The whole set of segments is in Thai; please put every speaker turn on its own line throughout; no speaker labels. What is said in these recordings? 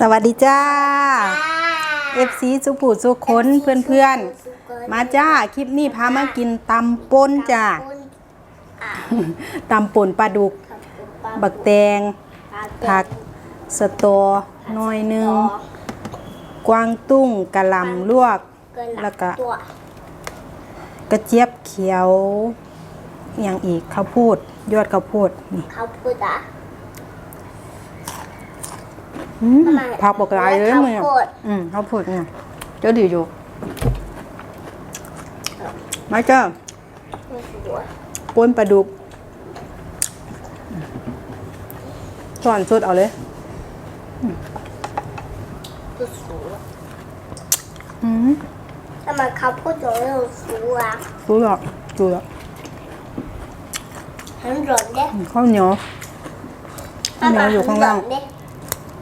สวัสดีจ้า FC สุผูสุขนเพื่อนๆมาจ้า คลิปนี้พามากินตำป่นจ้าตำป่นปลาดุก บักแตง ผักสตอหน้อยหนึงกวางตุ้งกะหล่ำลวก แล้วก็
ตัว
กระเจี๊ยบเขียวอหย่างอีกข้าวโพดยอดข้าวโพดนี่
เขาพูดอะ
อืม
ทำไม
ผักบอกหลายเลย
ข้าว
มึงอะ
โพด
อืมข้าวโพดเนี่ยเจ้าดีอยู่มาจ้า
ไม่สวย
ป่นปลาดุกสอนสุดเอาเลย
ก็สวย
อืม
ทำไมเขาพูดถึงเรื่องสวยอ่ะ
รู้หรอกดูหรอก
很软的，
ข้าวเหนียวข้าวเหนียวอยู่ข้างล่าง
的，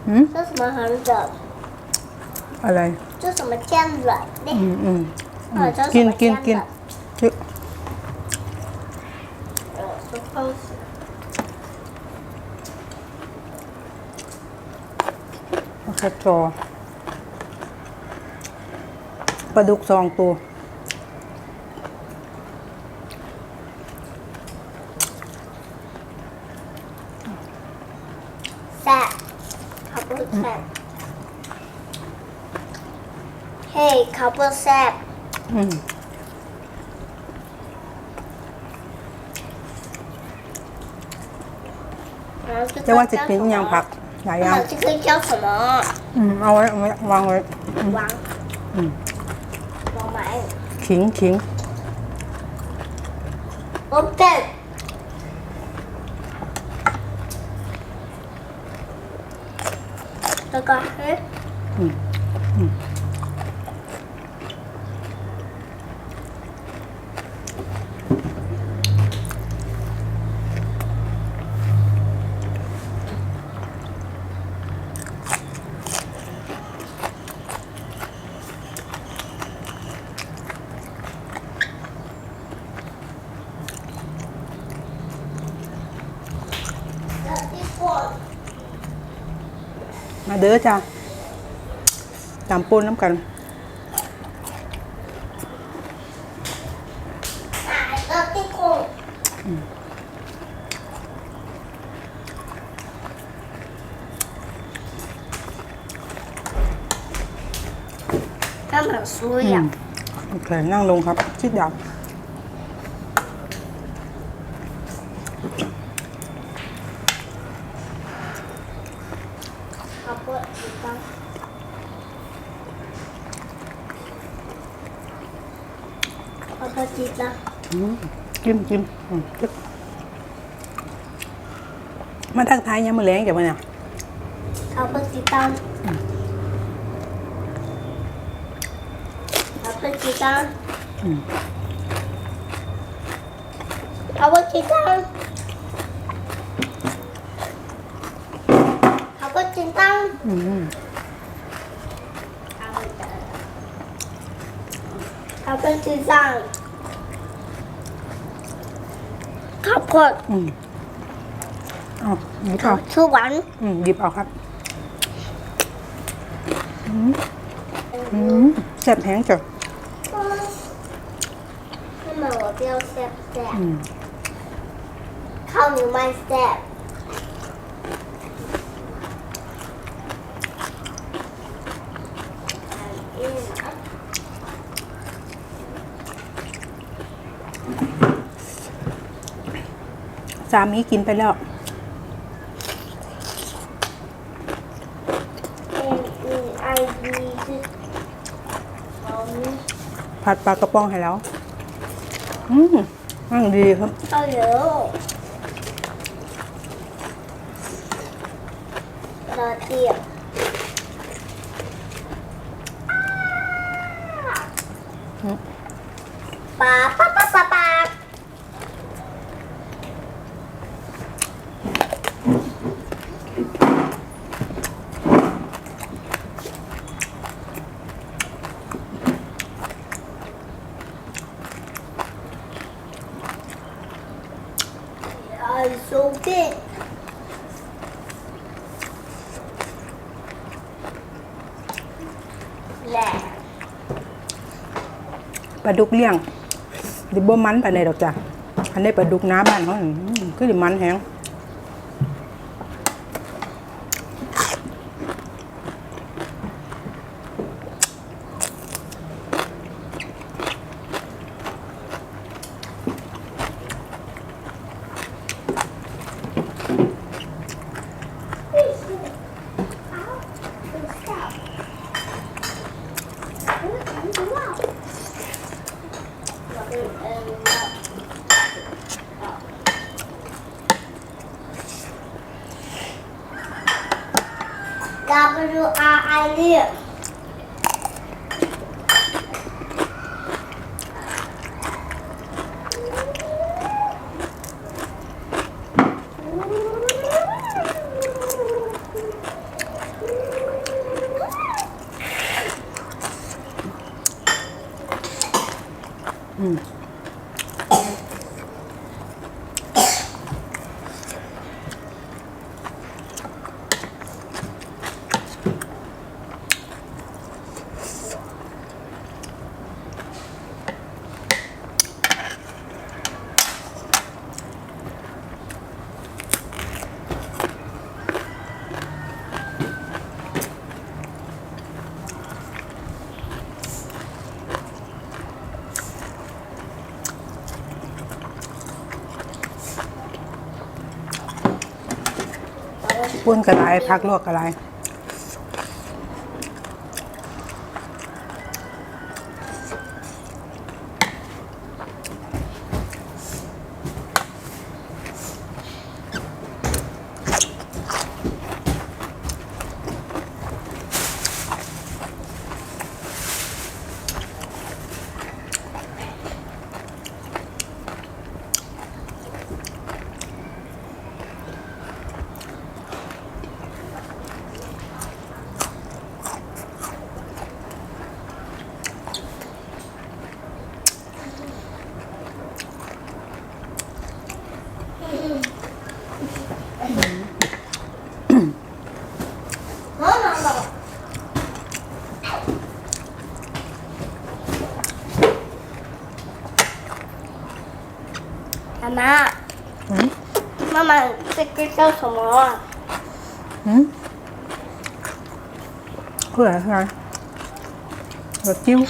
หืม
Just my hands up.
อะไร
Just my hands up.
อืมอืม
Oh, just
กิน
my
กิน
hands
กิน
up.
ชื่อ
Oh, Suppose.
มะเขือจอปลาดุกสองตัว
เฮ้ยเขาเปิดแซบ
อืมจะว่าจะกินยังผักหลายอย่าง
จะกินเจ้าสม
ออืมเอาไว้เอาไว้วางไว้
วาง
อืม
วา
งไว้
ขิงขิงโอ
เค มาเด้อจ้าตามปูนน้ำกัน
ก็แบบซุ้ย
อะโอเคนั่งลงครับชิดดับ เอา
พอจิตละ
อืมจิ้มจิ้มอืมจึ๊กมาทักทายยามมื้อแลงจ้ะบ่เนี่ย
เอาพอจิตตา
ม
เอาพอจิตตา
ม
อืมเอาพอจิต
ตามเอาพอจิตตา
มอืม ขอบคุณที่สั่าข
อบคุณอืมเอาหยิบเอาสวรรค์อืมหยิบเอาค
รับอืมอืมแซ่บแห้ง
จ้ะ
ข้าวเหนียวไม่แซ่บ
สามีกินไปแล้ว
เอ็นอีไอดีคือสอง
ผัดปลากระป๋องให้แล้ว อืมนั่งดีครับ
ข้าวเหนียวรอเตียบ
อืม
ปลาปลาปลาปลาปลา I'm so big.
ปลาดุกเลี้ยงดิบ่มันปานใดดอกจ้ะอันนี้ปลาดุกน้ำบ้านเขาคือดิมันแห้ง
住阿爱丽。
ปุ้นกระไรพักลวกกระไร
엄마. 응?
엄마 댓글 써서 먹어. 응? 그래, 그래. 몇 tiu?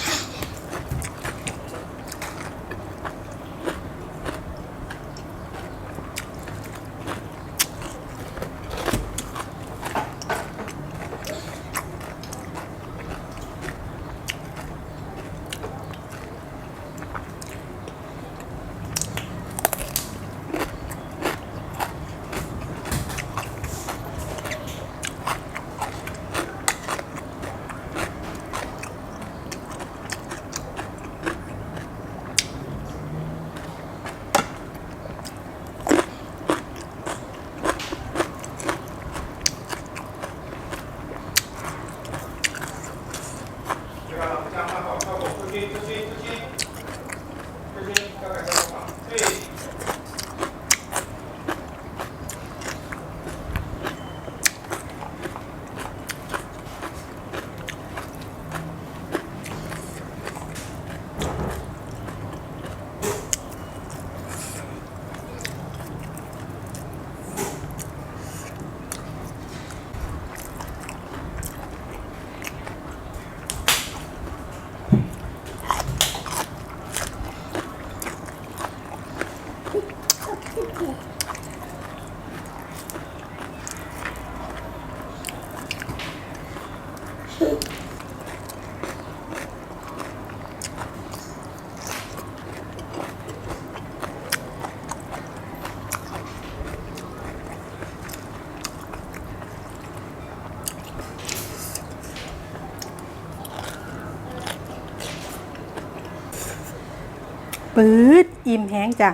ปื๊ดอิ่มแห้งจ้ะ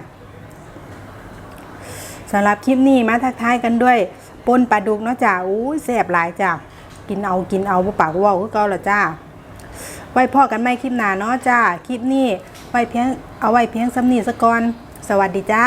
สำหรับคลิปนี้มาทักทายกันด้วยปนปลาดุกเนาะจ้ะอู้แซ่บหลายจ้ะกินเอากินเอาบ่ปากว่าวก็เก่าละจ้า ไว้พ่อกันไม่คลิปหนาเนาะจ้าคลิปนี้ไว้เพียงเอาไว้เพียงสำนีสก่อนสวัสดีจ้า